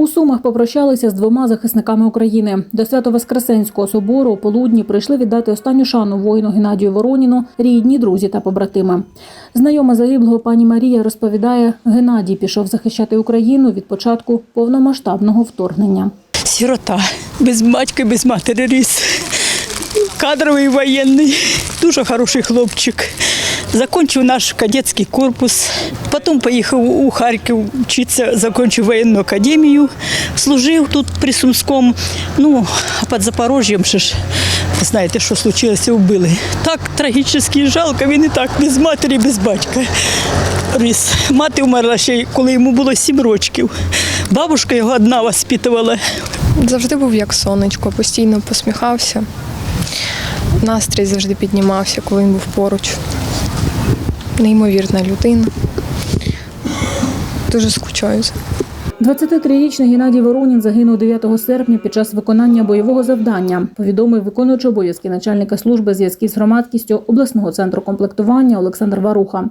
У Сумах попрощалися з двома захисниками України. До Свято-Воскресенського собору полудні прийшли віддати останню шану воїну Геннадію Вороніну, рідні, друзі та побратими. Знайома загиблого пані Марія розповідає, Геннадій пішов захищати Україну від початку повномасштабного вторгнення. Сирота, без батька, без матері ріс. Кадровий воєнний, дуже хороший хлопчик. Закончив наш кадетський корпус. Потім поїхав у Харків вчитися, закінчив воєнну академію, служив тут при Сумському. Ну, а під Запорожжям ще ж, знаєте, що случилося, вбили. Так трагічно жалко, він і так без матері, без батька. Ріс. Мати вмерла ще, коли йому було сім років. Бабушка його одна воспитувала. Завжди був як сонечко, постійно посміхався. Настрій завжди піднімався, коли він був поруч. Неймовірна людина. Дуже скучаю 23-річний Геннадій Воронін загинув 9 серпня під час виконання бойового завдання. Повідомив виконуючий обов'язки начальника служби зв'язків з громадськістю обласного центру комплектування Олександр Варуха.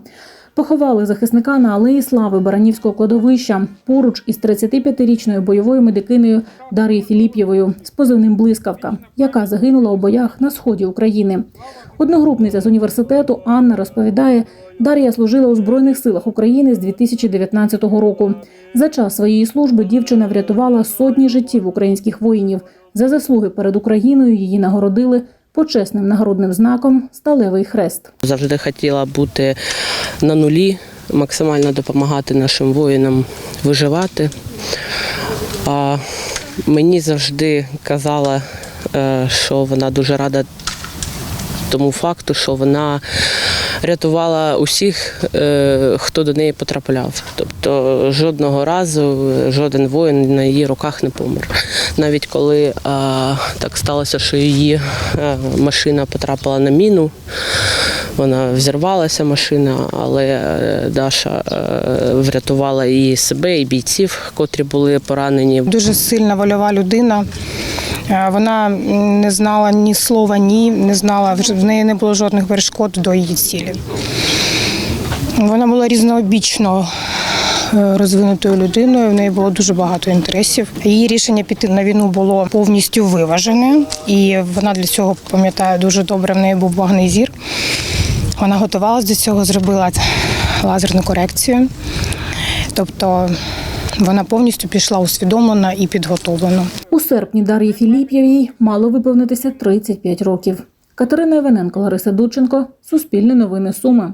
Поховали захисника на алеї слави Баранівського кладовища поруч із 35-річною бойовою медикиною Дар'єю Філіп'євою з позивним Блискавка, яка загинула у боях на сході України. Одногрупниця з університету Анна розповідає, Дар'я служила у Збройних силах України з 2019 року. За час своєї служби дівчина врятувала сотні життів українських воїнів. За заслуги перед Україною її нагородили почесним нагородним знаком Сталевий хрест. Завжди хотіла бути на нулі, максимально допомагати нашим воїнам виживати. А мені завжди казала, е, що вона дуже рада тому факту, що вона рятувала усіх, е, хто до неї потрапляв. Тобто жодного разу жоден воїн на її руках не помер. Навіть коли е, так сталося, що її е, машина потрапила на міну, вона взірвалася машина, але Даша врятувала і себе, і бійців, котрі були поранені. Дуже сильна вольова людина. Е, Вона не знала ні слова, ні, не знала, в неї не було жодних перешкод до її цілі. Вона була різнообічно е, розвинутою людиною, в неї було дуже багато інтересів. Її рішення піти на війну було повністю виважене, і вона для цього пам'ятає дуже добре. В неї був багний зір. Вона готувалася до цього, зробила лазерну корекцію. Тобто вона повністю пішла усвідомлена і підготовлена. У серпні Дар'ї Філіп'євій мало виповнитися 35 років. Катерина Іваненко, Лариса Дудченко, Суспільне новини Суми.